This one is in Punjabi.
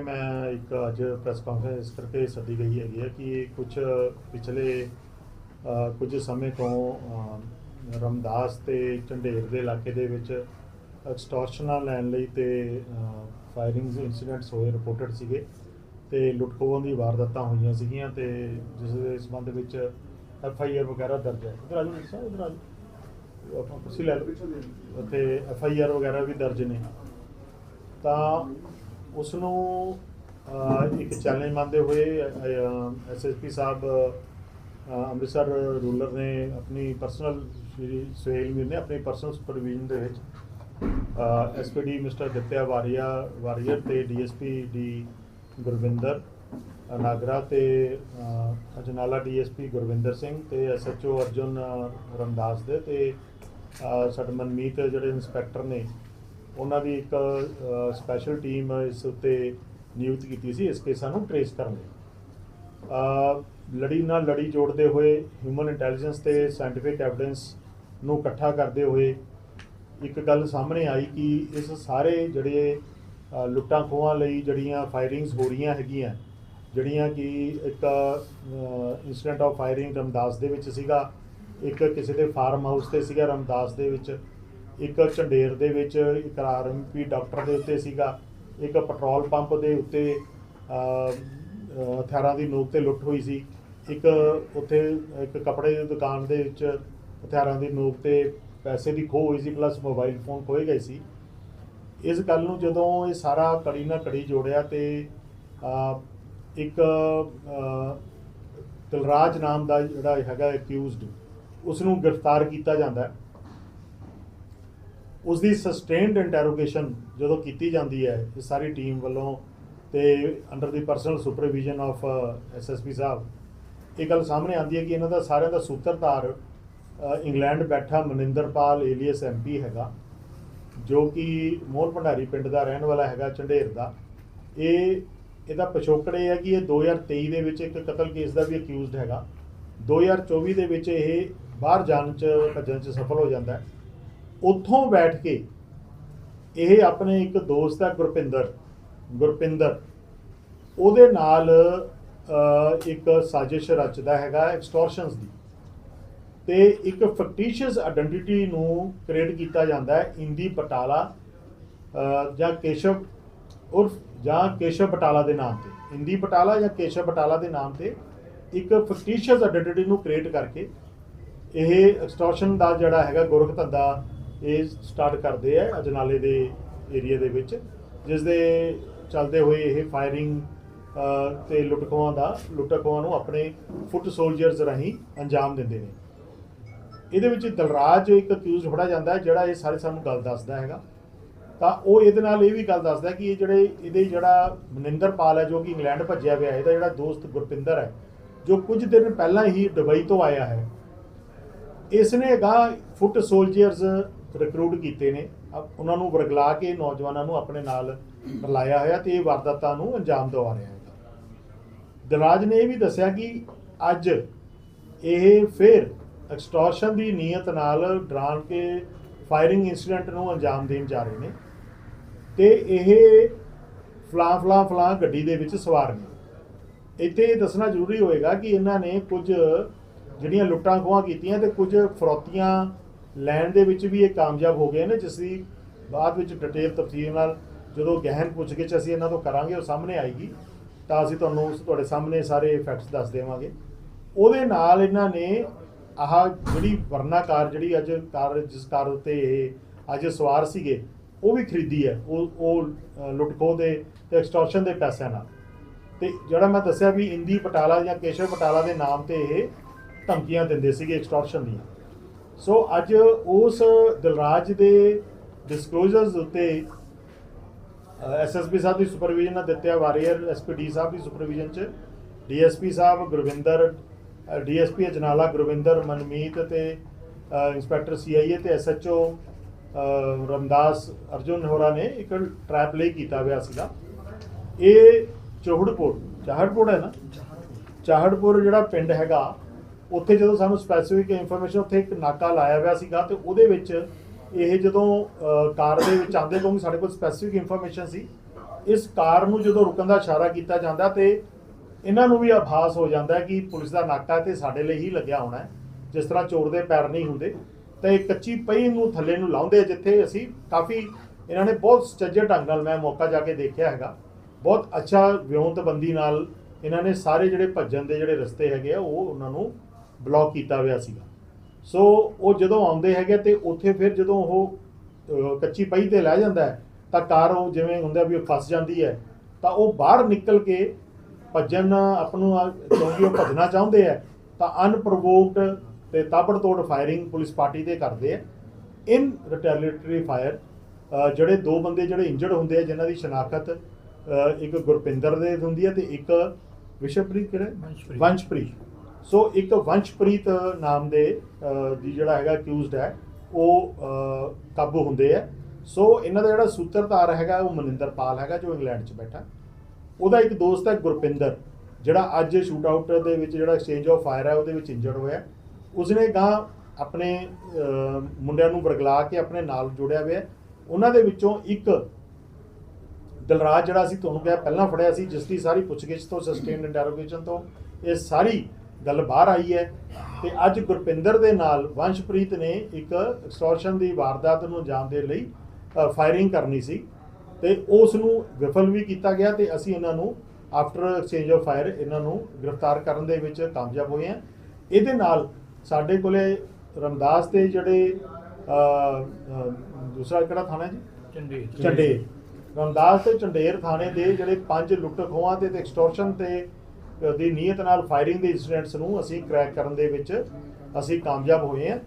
ਇੱਥੇ ਮੈਂ ਇੱਕ ਅੱਜ ਪ੍ਰੈਸ ਕਾਨਫਰੰਸ ਕਰਕੇ ਸੱਦੀ ਗਈ ਹੈਗੀ ਹੈ ਕਿ ਕੁਝ ਪਿਛਲੇ ਕੁਝ ਸਮੇਂ ਤੋਂ ਰਮਦਾਸ ਤੇ ਝੰਡੇਰ ਦੇ ਇਲਾਕੇ ਦੇ ਵਿੱਚ ਐਕਸਟੋਰਸ਼ਨਾਂ ਲੈਣ ਲਈ ਤੇ ਫਾਇਰਿੰਗਸ ਇਨਸੀਡੈਂਟਸ ਹੋਏ ਰਿਪੋਰਟਡ ਸੀਗੇ ਤੇ ਲੁੱਟਖੋਹਾਂ ਦੀ ਵਾਰਦਾਤਾਂ ਹੋਈਆਂ ਸੀਗੀਆਂ ਤੇ ਜਿਸ ਦੇ ਸੰਬੰਧ ਵਿੱਚ ਐਫ ਆਈ ਆਰ ਵਗੈਰਾ ਦਰਜ ਹੈ। ਇਧਰ ਆਜੋ ਸਰ ਇਧਰ ਆਜੋ ਆਪਾਂ ਕੁਰਸੀ ਲੈ ਲਓ। ਅਤੇ ਐਫ ਆਈ ਆਰ ਵਗੈਰਾ ਵੀ ਦਰਜ ਨੇ। ਤਾਂ ਉਸ ਨੂੰ ਇੱਕ ਚੈਲੰਜ ਮੰਨਦੇ ਹੋਏ ਐਸਐਸਪੀ ਸਾਹਿਬ ਅੰਮ੍ਰਿਤਸਰ ਰੂਲਰ ਨੇ ਆਪਣੀ ਪਰਸਨਲ ਸ਼੍ਰੀ ਸੁਹੇਲ ਮੀਰ ਨੇ ਆਪਣੀ ਪਰਸਨਲ ਸੁਪਰਵਿਜ਼ਨ ਦੇ ਵਿੱਚ ਐਸਪੀਡੀ ਮਿਸਟਰ ਦਿੱਤਿਆ ਵਾਰੀਆ ਵਾਰੀਅਰ ਤੇ ਡੀਐਸਪੀ ਡੀ ਗੁਰਵਿੰਦਰ ਅ, ਨਾਗਰਾ ਤੇ ਅ, ਅਜਨਾਲਾ ਡੀਐਸਪੀ ਗੁਰਵਿੰਦਰ ਸਿੰਘ ਤੇ ਐਸਐਚਓ ਅਰਜੁਨ ਰਮਦਾਸ ਦੇ ਤੇ ਸਾਡੇ ਮਨਮੀਤ ਜਿਹੜੇ ਇੰਸਪੈਕਟਰ ਨੇ ਉਹਨਾਂ ਦੀ ਇੱਕ ਸਪੈਸ਼ਲ ਟੀਮ ਇਸ ਉੱਤੇ ਨਿਯੁਕਤ ਕੀਤੀ ਸੀ ਇਸ ਕੇਸਾਂ ਨੂੰ ਟਰੇਸ ਕਰਨ ਲਈ। ਅ, ਲੜੀ ਨਾਲ ਲੜੀ ਜੋੜਦੇ ਹੋਏ ਹਿਊਮਨ ਇੰਟੈਲੀਜੈਂਸ ਤੇ ਸਾਇੰਟੀਫਿਕ ਐਵੀਡੈਂਸ ਨੂੰ ਇਕੱਠਾ ਕਰਦੇ ਹੋਏ ਇੱਕ ਗੱਲ ਸਾਹਮਣੇ ਆਈ ਕਿ ਇਸ ਸਾਰੇ ਜਿਹੜੇ ਲੁੱਟਾਂ ਖੋਹਾਂ ਲਈ ਜਿਹੜੀਆਂ ਫਾਇਰਿੰਗਸ ਹੋ ਰਹੀਆਂ ਹੈਗੀਆਂ ਜਿਹੜੀਆਂ ਕਿ ਇੱਕ ਇਨਸੀਡੈਂਟ ਆਫ ਫਾਇਰਿੰਗ ਰਮਦਾਸ ਦੇ ਵਿੱਚ ਸੀਗਾ ਇੱਕ ਕਿਸੇ ਦੇ ਫਾਰਮ ਹਾਊਸ ਤੇ ਸੀਗਾ ਰਮਦਾਸ ਦੇ ਵਿੱਚ ਇੱਕ ਝੰਡੇਰ ਦੇ ਵਿੱਚ ਇੱਕ ਆਰਐਮਪੀ ਡਾਕਟਰ ਦੇ ਉੱਤੇ ਸੀਗਾ ਇੱਕ ਪੈਟਰੋਲ ਪੰਪ ਦੇ ਉੱਤੇ ਹਥਿਆਰਾਂ ਦੀ ਨੋਕ ਤੇ ਲੁੱਟ ਹੋਈ ਸੀ। ਇੱਕ ਉੱਥੇ ਇੱਕ ਕੱਪੜੇ ਦੀ ਦੁਕਾਨ ਦੇ ਵਿੱਚ ਹਥਿਆਰਾਂ ਦੀ ਨੋਕ ਤੇ ਪੈਸੇ ਦੀ ਖੋਹ ਹੋਈ ਸੀ ਪਲੱਸ ਮੋਬਾਈਲ ਫੋਨ ਖੋਏ ਗਏ ਸੀ। ਇਸ ਗੱਲ ਨੂੰ ਜਦੋਂ ਇਹ ਸਾਰਾ ਕੜੀ ਨਾਲ ਕੜੀ ਜੋੜਿਆ ਤੇ ਇੱਕ ਅ, ਨਾਮ ਦਾ ਜਿਹੜਾ ਹੈਗਾ ਐਕਿਊਜ਼ਡ ਉਸ ਨੂੰ ਗ੍ਰਿਫਤਾਰ ਕੀਤਾ ਜਾਂਦਾ ਹੈ। ਉਸ ਦੀ ਸਸਟੇਨਡ ਇੰਟਰੋਗੇਸ਼ਨ ਜਦੋਂ ਕੀਤੀ ਜਾਂਦੀ ਹੈ, ਇਹ ਸਾਰੀ ਟੀਮ ਵੱਲੋਂ ਤੇ under the personal supervision of SSP ਸਾਹਿਬ, ਇਹ ਗੱਲ ਸਾਹਮਣੇ ਆਉਂਦੀ ਹੈ ਕਿ ਇਹਨਾਂ ਦਾ ਸਾਰਿਆਂ ਦਾ ਸੂਤਰਧਾਰ ਇੰਗਲੈਂਡ ਬੈਠਾ ਮਨਿੰਦਰਪਾਲ ਏਲੀਅਸ ਐਮਪੀ ਹੈਗਾ, ਜੋ ਕਿ ਮੋਹਨ ਭੰਡਾਰੀ ਪਿੰਡ ਦਾ ਰਹਿਣ ਵਾਲਾ ਹੈਗਾ, ਝੰਡੇਰ ਦਾ। ਇਹ, ਇਹਦਾ ਪਿਛੋਕੜ ਇਹ ਹੈ ਕਿ ਇਹ 2023 ਦੇ ਵਿੱਚ ਇੱਕ ਕਤਲ ਕੇਸ ਦਾ ਵੀ ਅਕਿਊਜ਼ਡ ਹੈਗਾ। 2024 ਦੇ ਵਿੱਚ ਇਹ ਬਾਹਰ ਜਾਣ ਚ, ਭੱਜਣ ਚ ਸਫਲ ਹੋ ਜਾਂਦਾ ਹੈ। ਉੱਥੋਂ ਬੈਠ ਕੇ ਇਹ ਆਪਣੇ ਇੱਕ ਦੋਸਤ ਹੈ ਗੁਰਪਿੰਦਰ ਗੁਰਪਿੰਦਰ। ਉਹਦੇ ਨਾਲ ਇੱਕ ਸਾਜ਼ਿਸ਼ ਰਚਦਾ ਹੈਗਾ ਐਕਸਟੋਰਸ਼ਨਸ ਦੀ। ਤੇ ਇੱਕ ਫੈਕਟੀਸ਼ੀਅਸ ਆਇਡੈਂਟੀਟੀ ਨੂੰ ਕ੍ਰੀਏਟ ਕੀਤਾ ਜਾਂਦਾ ਹੈ, ਇੰਦੀ ਬਟਾਲਾ ਜਾਂ ਕੇਸ਼ਵ ਉਰਫ ਜਾਂ ਕੇਸ਼ਵ ਬਟਾਲਾ ਦੇ ਨਾਮ ਤੇ। ਇੰਦੀ ਬਟਾਲਾ ਜਾਂ ਕੇਸ਼ਵ ਬਟਾਲਾ ਦੇ ਨਾਮ ਤੇ ਇੱਕ ਫੈਕਟੀਸ਼ੀਅਸ ਆਇਡੈਂਟੀਟੀ ਨੂੰ ਕ੍ਰੀਏਟ ਕਰਕੇ ਇਹ ਐਕਸਟੋਰਸ਼ਨ ਦਾ ਜਿਹੜਾ ਹੈਗਾ ਗੋਰਖ ਧੰਦਾ ਇਹ ਸਟਾਰਟ ਕਰਦੇ ਆ ਅਜਨਾਲੇ ਦੇ ਏਰੀਆ ਦੇ ਵਿੱਚ ਜਿਸ ਦੇ ਚੱਲਦੇ ਹੋਏ ਇਹ ਫਾਇਰਿੰਗ ਤੇ ਲੁੱਟਖੋਆਂ ਦਾ ਲੁੱਟਖੋਆਂ ਨੂੰ ਆਪਣੇ ਫੁੱਟ ਸੋਲਜਰਸ ਰਾਹੀਂ ਅੰਜਾਮ ਦਿੰਦੇ ਨੇ। ਇਹਦੇ ਵਿੱਚ ਦਲਰਾਜ ਇੱਕ ਅਕਿਊਜ਼ ਫੜਾ ਜਾਂਦਾ ਹੈ, ਜਿਹੜਾ ਇਹ ਸਾਰੇ ਸਾਨੂੰ ਗੱਲ ਦੱਸਦਾ ਹੈਗਾ। ਤਾਂ ਉਹ ਇਹਦੇ ਨਾਲ ਇਹ ਵੀ ਗੱਲ ਦੱਸਦਾ ਕਿ ਇਹ ਜਿਹੜੇ, ਇਹਦੇ ਜਿਹੜਾ ਮਨਿੰਦਰ ਪਾਲ ਹੈ, ਜੋ ਕਿ ਇੰਗਲੈਂਡ ਭੱਜਿਆ ਹੋਇਆ ਹੈ, ਇਹਦਾ ਜਿਹੜਾ ਦੋਸਤ ਗੁਰਪਿੰਦਰ ਹੈ, ਜੋ ਕੁਝ ਦਿਨ ਪਹਿਲਾਂ ਹੀ ਦੁਬਈ ਤੋਂ ਆਇਆ ਹੈ। ਇਸ ਨੇ ਗਾ ਫੁੱਟ ਸੋਲਜਰਸ ਰਿਕਰੂਟ ਕੀਤੇ ਨੇ। ਉਹਨਾਂ ਨੂੰ ਵਰਗਲਾ ਕੇ ਨੌਜਵਾਨਾਂ ਨੂੰ ਆਪਣੇ ਨਾਲ ਰਲਾਇਆ ਹੋਇਆ ਤੇ ਇਹ ਵਾਰਦਾਤਾਂ ਨੂੰ ਅੰਜਾਮ ਦਿਵਾ ਰਿਹਾ ਹੈ। ਦਰਾਜ ਨੇ ਇਹ ਵੀ ਦੱਸਿਆ ਕਿ ਅੱਜ ਇਹ ਫਿਰ ਐਕਸਟੋਰਸ਼ਨ ਦੀ ਨੀਅਤ ਨਾਲ ਡਰਾਉਣ ਕੇ ਫਾਇਰਿੰਗ ਇਨਸੀਡੈਂਟ ਨੂੰ ਅੰਜਾਮ ਦੇਣ ਜਾ ਰਹੇ ਨੇ ਤੇ ਇਹ ਫਲਾਂ ਫਲਾਂ ਫਲਾਂ ਗੱਡੀ ਦੇ ਵਿੱਚ ਸਵਾਰ ਨੇ। ਇੱਥੇ ਇਹ ਦੱਸਣਾ ਜ਼ਰੂਰੀ ਹੋਏਗਾ ਕਿ ਇਹਨਾਂ ਨੇ ਕੁਝ ਜਿਹੜੀਆਂ ਲੁੱਟਾਂ ਖੋਹਾਂ ਕੀਤੀਆਂ ਤੇ ਕੁਝ ਫਰੋਤੀਆਂ ਲੈਣ ਦੇ ਵਿੱਚ ਵੀ ਇਹ ਕਾਮਯਾਬ ਹੋ ਗਏ ਨੇ ਜਿਸ ਦੀ ਬਾਅਦ ਵਿੱਚ ਡਿਟੇਲ ਤਫਸੀਲ ਨਾਲ ਜਦੋਂ ਗਹਿਨ ਪੁੱਛਗਿੱਛ ਅਸੀਂ ਇਹਨਾਂ ਤੋਂ ਕਰਾਂਗੇ ਉਹ ਸਾਹਮਣੇ ਆਏਗੀ ਤਾਂ ਅਸੀਂ ਤੁਹਾਨੂੰ ਉਸ ਤੁਹਾਡੇ ਸਾਹਮਣੇ ਸਾਰੇ ਫੈਕਟਸ ਦੱਸ ਦੇਵਾਂਗੇ। ਉਹਦੇ ਨਾਲ ਇਹਨਾਂ ਨੇ ਆਹ ਜਿਹੜੀ ਵਰਨਾਕਾਰ ਜਿਹੜੀ ਅੱਜ ਕਾਰ ਜਿਸ ਕਾਰ ਉੱਤੇ ਇਹ ਅੱਜ ਸਵਾਰ ਸੀਗੇ ਉਹ ਵੀ ਖਰੀਦੀ ਹੈ। ਉਹ ਉਹ ਅ, ਲੁੱਟਖੋ ਦੇ ਤੇ ਐਕਸਟੋਰਸ਼ਨ ਦੇ ਪੈਸਿਆਂ ਨਾਲ। ਤੇ ਜਿਹੜਾ ਮੈਂ ਦੱਸਿਆ ਵੀ ਇੰਦੀ ਪਟਾਲਾ ਜਾਂ ਕੇਸ਼ਵ ਪਟਾਲਾ ਦੇ ਨਾਮ ਤੇ ਇਹ ਧਮਕੀਆਂ ਦਿੰਦੇ ਸੀਗੇ ਐਕਸਟੋਰਸ਼ਨ ਦੀਆਂ। ਸੋ ਅੱਜ ਉਸ ਦਿਲਰਾਜ ਦੇ ਡਿਸਕਲੋਜ਼ਰਸ ਉੱਤੇ ਐਸਐਸਪੀ ਸਾਹਿਬ ਦੀ ਸੁਪਰਵਿਜ਼ਨ ਨਾਲ ਦਿੱਤਿਆ ਵਾਰੀਅਰ ਐਸਪੀਡੀ ਸਾਹਿਬ ਦੀ ਸੁਪਰਵਿਜ਼ਨ ਚ ਡੀਐਸਪੀ ਸਾਹਿਬ ਗੁਰਵਿੰਦਰ ਡੀਐਸਪੀ ਅਜਨਾਲਾ ਗੁਰਵਿੰਦਰ ਮਨਮੀਤ ਤੇ ਇੰਸਪੈਕਟਰ ਸੀਆਈਏ ਤੇ ਐਸਐਚਓ ਰਮਦਾਸ ਅਰਜੁਨ ਹੋਰਾ ਨੇ ਇੱਕ ਟਰੈਪ ਲਈ ਕੀਤਾ ਹੋਇਆ ਸੀਗਾ। ਇਹ ਚੋਹੜਪੁਰ ਚਾਹੜਪੁਰ ਹੈ ਨਾ? ਚਾਹੜਪੁਰ ਜਿਹੜਾ ਪਿੰਡ ਹੈਗਾ ਉੱਥੇ ਜਦੋਂ ਸਾਨੂੰ ਸਪੈਸੀਫਿਕ ਇਨਫੋਰਮੇਸ਼ਨ ਉੱਥੇ ਇੱਕ ਨਾਕਾ ਲਾਇਆ ਹੋਇਆ ਸੀਗਾ ਤੇ ਉਹਦੇ ਵਿੱਚ ਇਹ ਜਦੋਂ ਕਾਰ ਦੇ ਵਿੱਚ ਆਉਂਦੇ ਕਿਉਂਕਿ ਸਾਡੇ ਕੋਲ ਸਪੈਸੀਫਿਕ ਇਨਫੋਰਮੇਸ਼ਨ ਸੀ, ਇਸ ਕਾਰ ਨੂੰ ਜਦੋਂ ਰੁਕਣ ਦਾ ਇਸ਼ਾਰਾ ਕੀਤਾ ਜਾਂਦਾ ਤੇ ਇਹਨਾਂ ਨੂੰ ਵੀ ਆਭਾਸ ਹੋ ਜਾਂਦਾ ਕਿ ਪੁਲਿਸ ਦਾ ਨਾਕਾ ਤੇ ਸਾਡੇ ਲਈ ਹੀ ਲੱਗਿਆ ਹੋਣਾ ਜਿਸ ਤਰ੍ਹਾਂ ਚੋਰ ਦੇ ਪੈਰ ਨਹੀਂ ਹੁੰਦੇ। ਤੇ ਕੱਚੀ ਪਈ ਨੂੰ ਥੱਲੇ ਨੂੰ ਲਾਉਂਦੇ ਜਿੱਥੇ ਅਸੀਂ ਕਾਫੀ ਇਹਨਾਂ ਨੇ ਬਹੁਤ ਸੁਚੱਜੇ ਢੰਗ ਨਾਲ ਮੈਂ ਮੌਕਾ ਜਾ ਕੇ ਦੇਖਿਆ ਹੈਗਾ। ਬਹੁਤ ਅੱਛਾ ਵਿਉਂਤਬੰਦੀ ਨਾਲ ਇਹਨਾਂ ਨੇ ਸਾਰੇ ਜਿਹੜੇ ਭੱਜਣ ਦੇ ਜਿਹੜੇ ਰਸਤੇ ਹੈਗੇ ਆ, ਉਹ ਉਹਨਾਂ ਨੂੰ ਬਲੌਕ ਕੀਤਾ ਹੋਇਆ ਸੀਗਾ। ਸੋ ਉਹ ਜਦੋਂ ਆਉਂਦੇ ਹੈਗੇ ਤੇ ਉੱਥੇ ਫਿਰ ਜਦੋਂ ਉਹ ਕੱਚੀ ਪਈ ਤੇ ਲੈ ਜਾਂਦਾ ਹੈ ਤਾਂ ਕਾਰ ਉਹ ਜਿਵੇਂ ਹੁੰਦਾ ਵੀ ਉਹ ਫਸ ਜਾਂਦੀ ਹੈ ਤਾਂ ਉਹ ਬਾਹਰ ਨਿਕਲ ਕੇ ਭੱਜਣ ਆਪ ਨੂੰ ਕਿਉਂਕਿ ਉਹ ਭੱਜਣਾ ਚਾਹੁੰਦੇ ਆ ਤਾਂ ਅਨਪ੍ਰੋਵੋਕਡ ਤੇ ਤਾਬੜਤੋੜ ਫਾਇਰਿੰਗ ਪੁਲਿਸ ਪਾਰਟੀ ਤੇ ਕਰਦੇ ਆ ਇਨ ਰਿਟੈਲੀਟਰੀ ਫਾਇਰ ਜਿਹੜੇ ਦੋ ਬੰਦੇ ਜਿਹੜੇ ਇੰਜਰਡ ਹੁੰਦੇ ਆ ਜਿਨ੍ਹਾਂ ਦੀ ਸ਼ਨਾਖਤ ਇੱਕ ਗੁਰਪਿੰਦਰ ਦੇ ਹੁੰਦੀ ਹੈ ਤੇ ਇੱਕ ਵਿਸ਼ਵਪ੍ਰੀਤ ਕਿਹੜਾ ਵੰਸ਼ਪ੍ਰੀਤ। ਸੋ ਇੱਕ ਵੰਸ਼ਪ੍ਰੀਤ ਨਾਮ ਦੇ ਦੀ ਜਿਹੜਾ ਹੈਗਾ ਅਕਿਊਜ਼ਡ ਹੈ, ਉਹ ਕਾਬੂ ਹੁੰਦੇ ਆ। ਸੋ ਇਹਨਾਂ ਦਾ ਜਿਹੜਾ ਸੂਤਰਧਾਰ ਹੈਗਾ, ਉਹ ਮਨਿੰਦਰਪਾਲ ਹੈਗਾ, ਜੋ ਇੰਗਲੈਂਡ 'ਚ ਬੈਠਾ। ਉਹਦਾ ਇੱਕ ਦੋਸਤ ਹੈ ਗੁਰਪਿੰਦਰ, ਜਿਹੜਾ ਅੱਜ ਸ਼ੂਟ ਆਊਟ ਦੇ ਵਿੱਚ ਜਿਹੜਾ ਐਕਸਚੇਂਜ ਆਫ ਫਾਇਰ ਹੈ, ਉਹਦੇ ਵਿੱਚ ਇੰਜਰਡ ਹੋਇਆ। ਉਸਨੇ ਗਾਂ ਆਪਣੇ ਮੁੰਡਿਆਂ ਨੂੰ ਵਰਗਲਾ ਕੇ ਆਪਣੇ ਨਾਲ ਜੋੜਿਆ ਹੋਇਆ। ਉਹਨਾਂ ਦੇ ਵਿੱਚੋਂ ਇੱਕ ਦਲਰਾਜ ਜਿਹੜਾ ਸੀ, ਤੁਹਾਨੂੰ ਕਿਹਾ ਪਹਿਲਾਂ ਫੜਿਆ ਸੀ, ਜਿਸ ਦੀ ਸਾਰੀ ਪੁੱਛਗਿੱਛ ਤੋਂ ਸਸਟੇਨਡ ਇੰਟਰੋਗੇਸ਼ਨ ਤੋਂ, ਇਹ ਸਾਰੀ ਗੱਲ ਬਾਹਰ ਆਈ ਹੈ ਤੇ ਅੱਜ ਗੁਰਪਿੰਦਰ ਦੇ ਨਾਲ ਵੰਸ਼ਪ੍ਰੀਤ ਨੇ ਇੱਕ ਐਕਸਟੋਰਸ਼ਨ ਦੀ ਵਾਰਦਾਤ ਨੂੰ ਅੰਜਾਮ ਦੇਣ ਲਈ ਫਾਇਰਿੰਗ ਕਰਨੀ ਸੀ ਤੇ ਉਸ ਨੂੰ ਵਿਫਲ ਵੀ ਕੀਤਾ ਗਿਆ ਤੇ ਅਸੀਂ ਇਹਨਾਂ ਨੂੰ ਆਫਟਰ ਐਕਸਚੇਂਜ ਆਫ ਫਾਇਰ ਇਹਨਾਂ ਨੂੰ ਗ੍ਰਿਫਤਾਰ ਕਰਨ ਦੇ ਵਿੱਚ ਕਾਮਯਾਬ ਹੋਏ ਹਾਂ। ਇਹਦੇ ਨਾਲ ਸਾਡੇ ਕੋਲੇ ਰਮਦਾਸ ਦੇ ਜਿਹੜੇ ਦੂਸਰਾ ਕਿਹੜਾ ਥਾਣਾ ਜੀ? ਚੰਡੀਗੜ੍ਹ ਚੰਡੇਰ ਰਮਦਾਸ ਤੇ ਚੰਡੇਰ ਥਾਣੇ ਦੇ ਜਿਹੜੇ ਪੰਜ ਲੁੱਟ ਖੋਹਾਂ ਤੇ ਐਕਸਟੋਰਸ਼ਨ ਤੇ ਦੀ ਨੀਅਤ ਨਾਲ ਫਾਇਰਿੰਗ ਦੇ ਇਨਸੀਡੈਂਟਸ ਨੂੰ ਅਸੀਂ ਕ੍ਰੈਕ ਕਰਨ ਦੇ ਵਿੱਚ ਅਸੀਂ ਕਾਮਯਾਬ ਹੋਏ ਹਾਂ।